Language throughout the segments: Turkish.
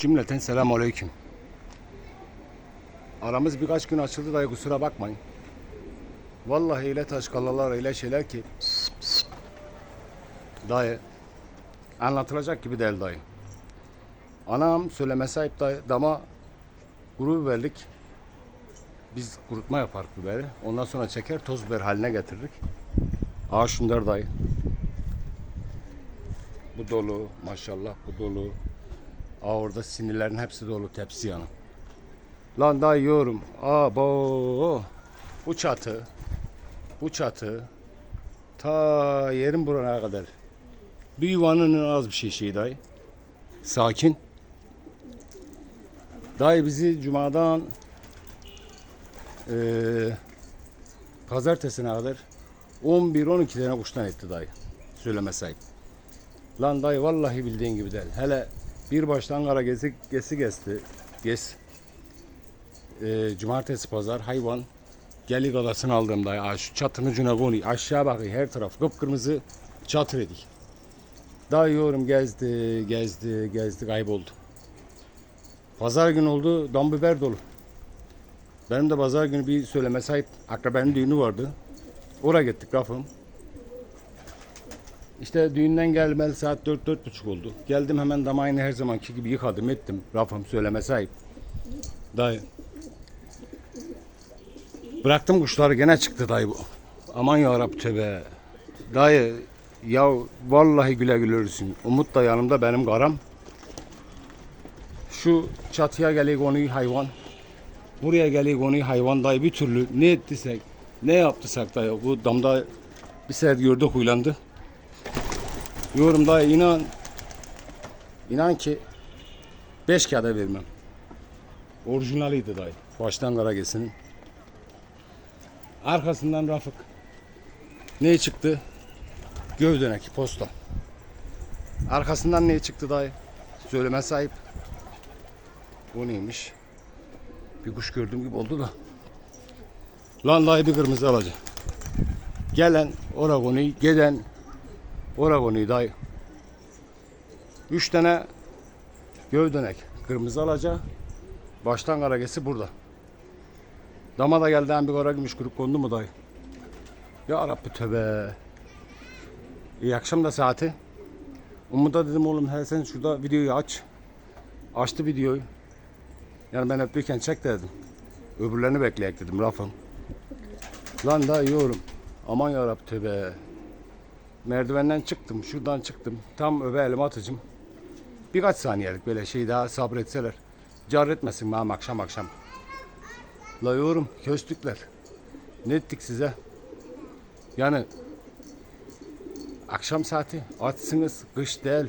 Cümleten selamun aleyküm. Aramız birkaç gün açıldı dayı kusura bakmayın. Vallahi öyle taşkalalar öyle şeyler ki dayı anlatılacak gibi değil dayı. Anam söyleme sahip dayı dama kuru biberlik biz kurutma yapar biberi. Ondan sonra çeker toz biber haline getirdik. Aa şunlar dayı. Bu dolu maşallah bu dolu. Aa orada sinirlerin hepsi dolu tepsi yanı. Lan daha yiyorum. Aa bo. Bu çatı. Bu çatı. Ta yerin burana kadar. Bir yuvanın az bir şey şey dayı. Sakin. Dayı bizi cumadan eee pazartesine kadar 11-12 tane kuştan etti dayı. Söyleme sahip. Lan dayı vallahi bildiğin gibi değil. Hele bir baştan kara gezi, gesi geçti. Gez. Ee, cumartesi pazar hayvan. Gelik adasını aldım dayı. Aa, şu çatının ucuna konuyor. Aşağı bakıyor her taraf kıpkırmızı çatır edik. Dayı yorum gezdi, gezdi, gezdi kayboldu. Pazar günü oldu dam biber dolu. Benim de pazar günü bir söyleme sahip akrabenin düğünü vardı. Oraya gittik rafım. İşte düğünden gelmeli saat 4-4.30 oldu. Geldim hemen damayını her zamanki gibi yıkadım ettim. Rafım söyleme sahip. Dayı. Bıraktım kuşları gene çıktı dayı bu. Aman yarab tövbe. Dayı ya vallahi güle güle ölürsün. Umut da yanımda benim karam. Şu çatıya geliyor konuyu hayvan. Buraya geliyor konuyu hayvan dayı bir türlü ne ettiysek ne yaptıysak dayı bu damda bir sefer gördük huylandı. Yorum dayı inan inan ki 5 kağıda vermem. Orijinaliydi dayı. Baştan Karagesinin. Arkasından Rafık. Ne çıktı? Gövdenek posta. Arkasından ne çıktı dayı? Söyleme sahip. O neymiş? Bir kuş gördüğüm gibi oldu da. Lan dayı bir kırmızı alacak. Gelen Oregon'u, gelen Oregon'u dayı. Üç tane gövdenek. Kırmızı alaca. Baştan karagesi burada. Dama da geldi hem bir kara gümüş kuyruk kondu mu dayı? Ya Rabbi tövbe. İyi akşam da saati. Umut'a dedim oğlum he sen şurada videoyu aç. Açtı videoyu. Yani ben öpürken çek de dedim. Öbürlerini bekleyek dedim rafım. Lan da yiyorum. Aman yarabbi tövbe. Merdivenden çıktım, şuradan çıktım. Tam öbe elime atacağım. Birkaç saniyelik böyle şey daha sabretseler. Car etmesin bana akşam akşam. La yorum köstükler. Ne ettik size? Yani akşam saati açsınız kış değil.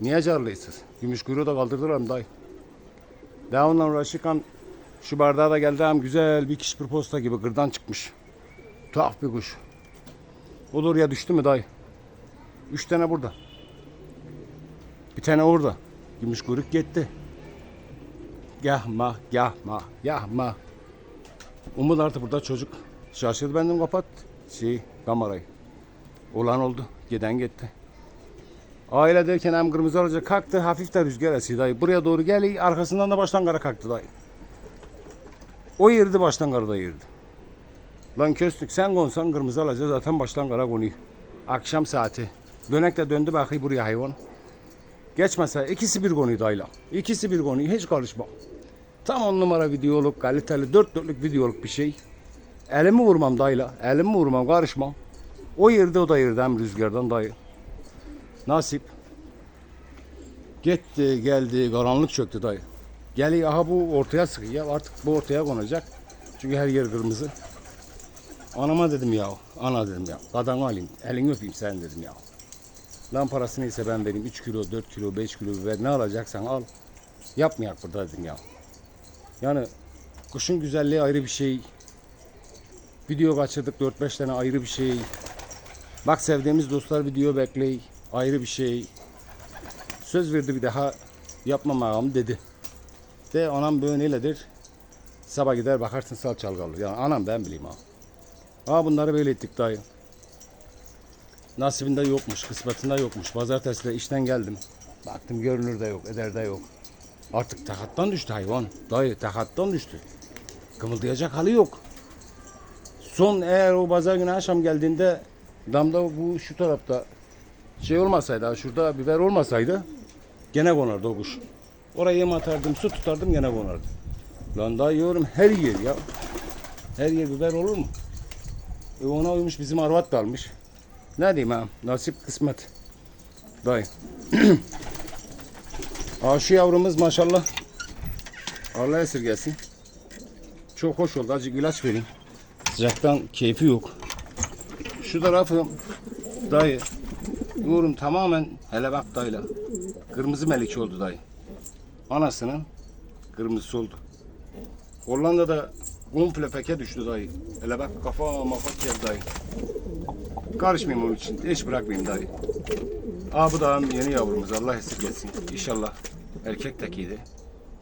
Niye carlıyısınız? Gümüş kuyruğu da kaldırdılar dayı? Devamla uğraşırken şu bardağa da geldi hem güzel bir kişi bir posta gibi gırdan çıkmış. Tuhaf bir kuş. Olur ya düştü mü dayı? Üç tane burada. Bir tane orada. Gümüş kuyruk gitti. Yahma, yahma, yahma. Umut artık burada çocuk. Şaşırdı bendim kapat. Şey, kamerayı. Olan oldu. Giden gitti. Aile derken hem kırmızı alacak kalktı. Hafif de rüzgar esiyor dayı. Buraya doğru geliyor. Arkasından da baştan kara kalktı dayı. O yerdi baştan kara da yerdi. Lan köstük sen konsan kırmızı alacak zaten baştan kara konuyor. Akşam saati. Dönek de döndü bakayım buraya hayvan. Geçmese ikisi bir konuyu dayla. İkisi bir konuyu hiç karışma. Tam on numara videoluk, kaliteli dört dörtlük videoluk bir şey. Elimi vurmam dayla. Elimi vurmam karışmam. O yerde o da yerde hem rüzgardan dayı. Nasip. Gitti geldi karanlık çöktü dayı. Geliyor aha bu ortaya sıkıyor. Artık bu ortaya konacak. Çünkü her yer kırmızı. Anama dedim ya. Ana dedim ya. Kadını alayım. Elini öpeyim sen dedim ya. Lan parası neyse ben vereyim. 3 kilo, 4 kilo, 5 kilo biber ne alacaksan al. Yapmayak burada dedim ya. Yani kuşun güzelliği ayrı bir şey. Video kaçırdık 4-5 tane ayrı bir şey. Bak sevdiğimiz dostlar video bekley. Ayrı bir şey. Söz verdi bir daha yapmamam dedi. De anam böyledir. Sabah gider bakarsın sal çalgalı. Yani anam ben bileyim ha. Aa bunları böyle ettik dayı. Nasibinde yokmuş, kısmetinde yokmuş. Pazartesi de işten geldim. Baktım görünür de yok, eder de yok. Artık takattan düştü hayvan. Dayı takattan düştü. Kımıldayacak hali yok. Son eğer o pazar günü akşam geldiğinde damda bu şu tarafta şey olmasaydı, şurada biber olmasaydı gene konardı o kuş. Oraya yem atardım, su tutardım gene konardı. Lan daha yiyorum her yer ya. Her yer biber olur mu? E ona uymuş bizim arvat da almış. Ne diyeyim ha? Nasip kısmet. Dayı. Aa, yavrumuz maşallah. Allah esirgesin. Çok hoş oldu. Azıcık ilaç vereyim. Sıcaktan keyfi yok. Şu tarafı dayı. Yorum tamamen hele bak dayıla. Kırmızı melik oldu dayı. Anasının kırmızısı oldu. Hollanda'da komple peke düştü dayı. Hele bak kafa mafa kel dayı. Karışmayayım onun için. Hiç bırakmayayım dayı. Aa bu da yeni yavrumuz. Allah esirgesin. İnşallah erkek tekiydi.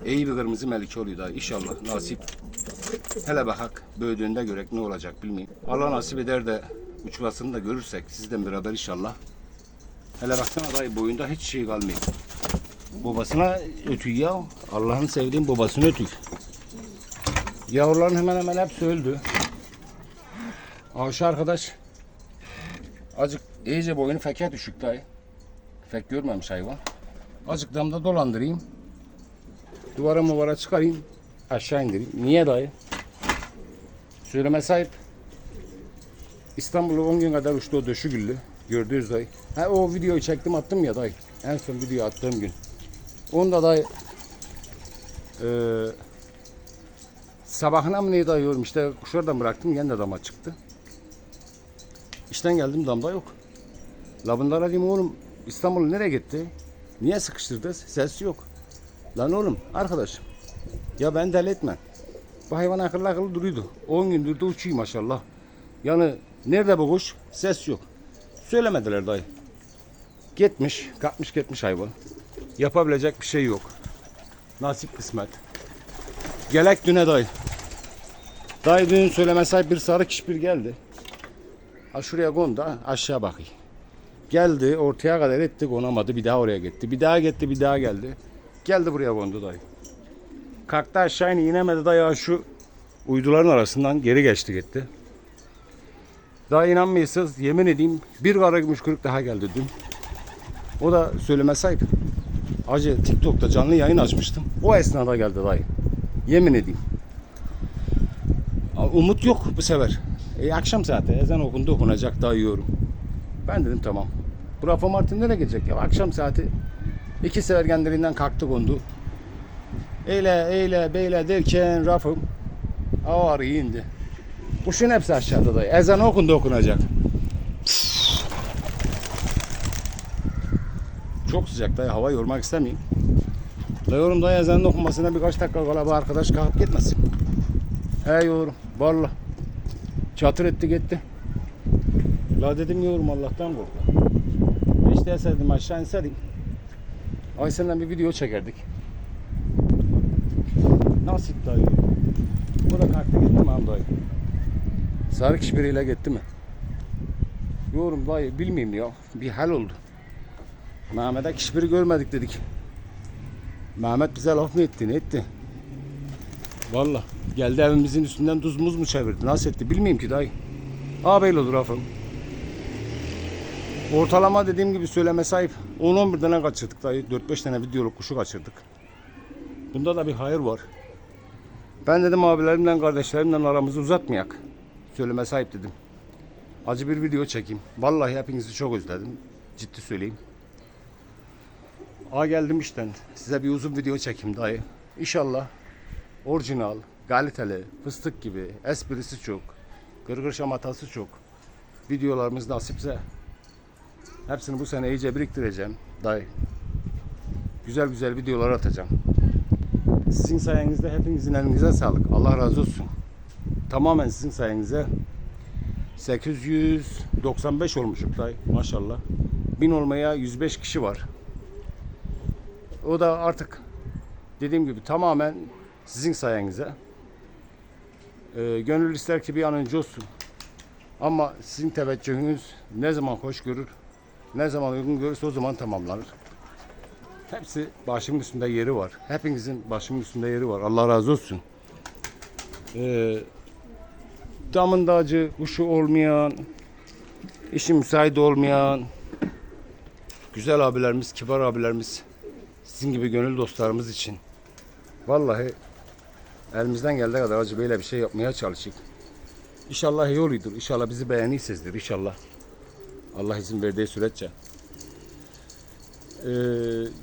İyi bir kırmızı melike oluyor dayı. İnşallah nasip. Hele bakak büyüdüğünde görek ne olacak bilmeyeyim. Allah nasip eder de uçmasını da görürsek sizden beraber inşallah. Hele baksana dayı boyunda hiç şey kalmıyor. Babasına ötüyor ya. Allah'ın sevdiğim babasını ötüyor. Yavruların hemen hemen hepsi öldü. Aa şu arkadaş Azıcık iyice boyunu feke düşük dayı. Fek görmemiş hayvan. Azıcık damda dolandırayım. Duvara muvara çıkarayım. Aşağı indireyim. Niye dayı? Söyleme sahip. İstanbul'a 10 gün kadar uçtu o döşü güllü. Gördünüz dayı. Ha o videoyu çektim attım ya dayı. En son video attığım gün. Onda dayı eee sabahına mı neydi ayıyorum işte kuşlardan bıraktım yine de dama çıktı. İşten geldim damda yok. La bunlara diyeyim oğlum İstanbul nereye gitti? Niye sıkıştırdı? Ses yok. Lan oğlum arkadaş ya ben deli etme. Bu hayvan akıllı akıllı duruyordu. 10 gündür de uçuyor maşallah. Yani nerede bu kuş? Ses yok. Söylemediler dayı. Gitmiş, kalkmış gitmiş hayvan. Yapabilecek bir şey yok. Nasip kısmet. Gelek düne dayı. Dayı dün söyleme sahip bir sarı kişpir geldi. Şuraya ha, aşağı bakayım. Geldi ortaya kadar etti konamadı bir daha oraya gitti. Bir daha gitti bir daha geldi. Geldi buraya kondu dayı. Kalktı aşağı indi inemedi dayı şu uyduların arasından geri geçti gitti. Daha inanmıyorsanız yemin edeyim bir kara gümüş kırık daha geldi dün. O da söyleme sahip. Acı TikTok'ta canlı yayın açmıştım. O esnada geldi dayı. Yemin edeyim. Umut yok bu sefer. E, akşam saati ezan okundu okunacak daha yiyorum. Ben dedim tamam. Bu Rafa Martin nereye gidecek ya? Akşam saati iki sefer kendiliğinden kalktı kondu. Eyle eyle beyle derken Rafım ağır indi. Kuşun hepsi aşağıda dayı. Ezan okundu okunacak. Çok sıcak dayı. Hava yormak istemeyeyim. Diyorum dayı ezanın okunmasına birkaç dakika kala bu arkadaş kalkıp gitmesin. He yorum. Vallahi. Çatır etti gitti. La dedim yorum Allah'tan kork. Hiç değilse dedim aşağı inseydim. Ay senden bir video çekerdik. Nasip dayı. Bu da kalktı gitti mi dayı? Sarı kişbiriyle gitti mi? Yorum dayı bilmeyeyim ya. Bir hal oldu. Mehmet'e kişbiri görmedik dedik. Mehmet bize laf mı etti ne etti? Valla geldi evimizin üstünden tuz muz mu çevirdi? Nasıl etti bilmiyorum ki dayı. Ağabey olur afım. Ortalama dediğim gibi söyleme sahip 10-11 tane kaçırdık dayı. 4-5 tane videoluk kuşu kaçırdık. Bunda da bir hayır var. Ben dedim abilerimle kardeşlerimle aramızı uzatmayak. Söyleme sahip dedim. Acı bir video çekeyim. Vallahi hepinizi çok özledim. Ciddi söyleyeyim. A geldim işten. Size bir uzun video çekeyim dayı. İnşallah orijinal, kaliteli, fıstık gibi, esprisi çok, gırgır şamatası çok. Videolarımız nasipse hepsini bu sene iyice biriktireceğim dayı. Güzel güzel videolar atacağım. Sizin sayenizde hepinizin elinize sağlık. Allah razı olsun. Tamamen sizin sayenizde 895 olmuşum dayı maşallah. 1000 olmaya 105 kişi var. O da artık dediğim gibi tamamen sizin sayenize. Ee, gönül ister ki bir an önce olsun. Ama sizin teveccühünüz ne zaman hoş görür, ne zaman uygun görürse o zaman tamamlanır. Hepsi başımın üstünde yeri var. Hepinizin başımın üstünde yeri var. Allah razı olsun. Ee, damında acı, kuşu olmayan, işi müsait olmayan, güzel abilerimiz, kibar abilerimiz, sizin gibi gönül dostlarımız için. Vallahi elimizden geldiği kadar acı böyle bir şey yapmaya çalıştık. İnşallah iyi oluyordur. İnşallah bizi beğenirsizdir. İnşallah. Allah izin verdiği süreççe. Ee,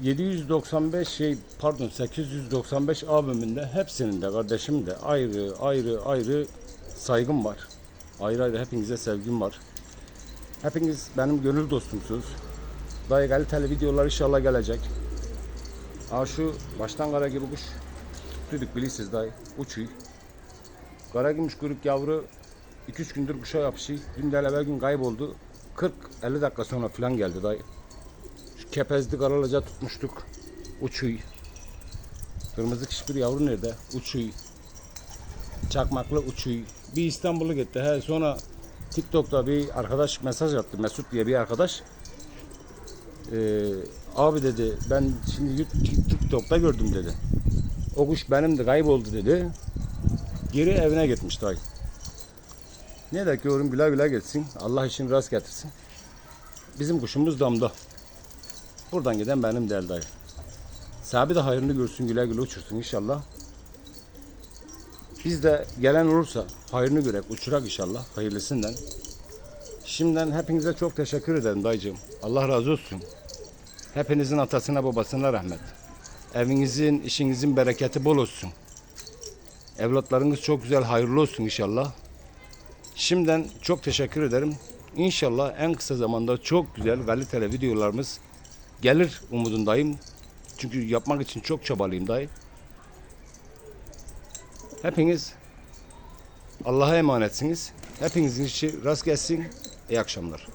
795 şey pardon 895 abimin de hepsinin de kardeşim de ayrı ayrı ayrı saygım var. Ayrı ayrı hepinize sevgim var. Hepiniz benim gönül dostumsunuz. Dayı kaliteli videolar inşallah gelecek. Aa şu baştan kara gibi kuş tutuyduk bilirsiniz dayı. Uçuyor. Kara gümüş kuyruk yavru 2-3 gündür kuşa yapışıyor. Dün de evvel gün kayboldu. 40-50 dakika sonra falan geldi dayı. Şu kepezli karalaca tutmuştuk. Uçuy. Kırmızı kişbir yavru nerede? Uçuy. Çakmaklı uçuy. Bir İstanbul'u gitti. He, sonra TikTok'ta bir arkadaş mesaj attı. Mesut diye bir arkadaş. Ee, abi dedi ben şimdi Tik- TikTok'ta gördüm dedi. O kuş benimdi kayboldu dedi. Geri evine gitmiş dayı. Ne de oğlum güle güle geçsin. Allah işini rast getirsin. Bizim kuşumuz damda. Buradan giden benim değil dayı. Sahibi de hayrını görsün güle güle uçursun inşallah. Biz de gelen olursa hayrını görek uçurak inşallah hayırlısından. Şimdiden hepinize çok teşekkür ederim dayıcığım. Allah razı olsun. Hepinizin atasına babasına rahmet. Evinizin, işinizin bereketi bol olsun. Evlatlarınız çok güzel, hayırlı olsun inşallah. Şimdiden çok teşekkür ederim. İnşallah en kısa zamanda çok güzel, kaliteli videolarımız gelir umudundayım. Çünkü yapmak için çok çabalıyım dayı. Hepiniz Allah'a emanetsiniz. Hepinizin işi rast gelsin. İyi akşamlar.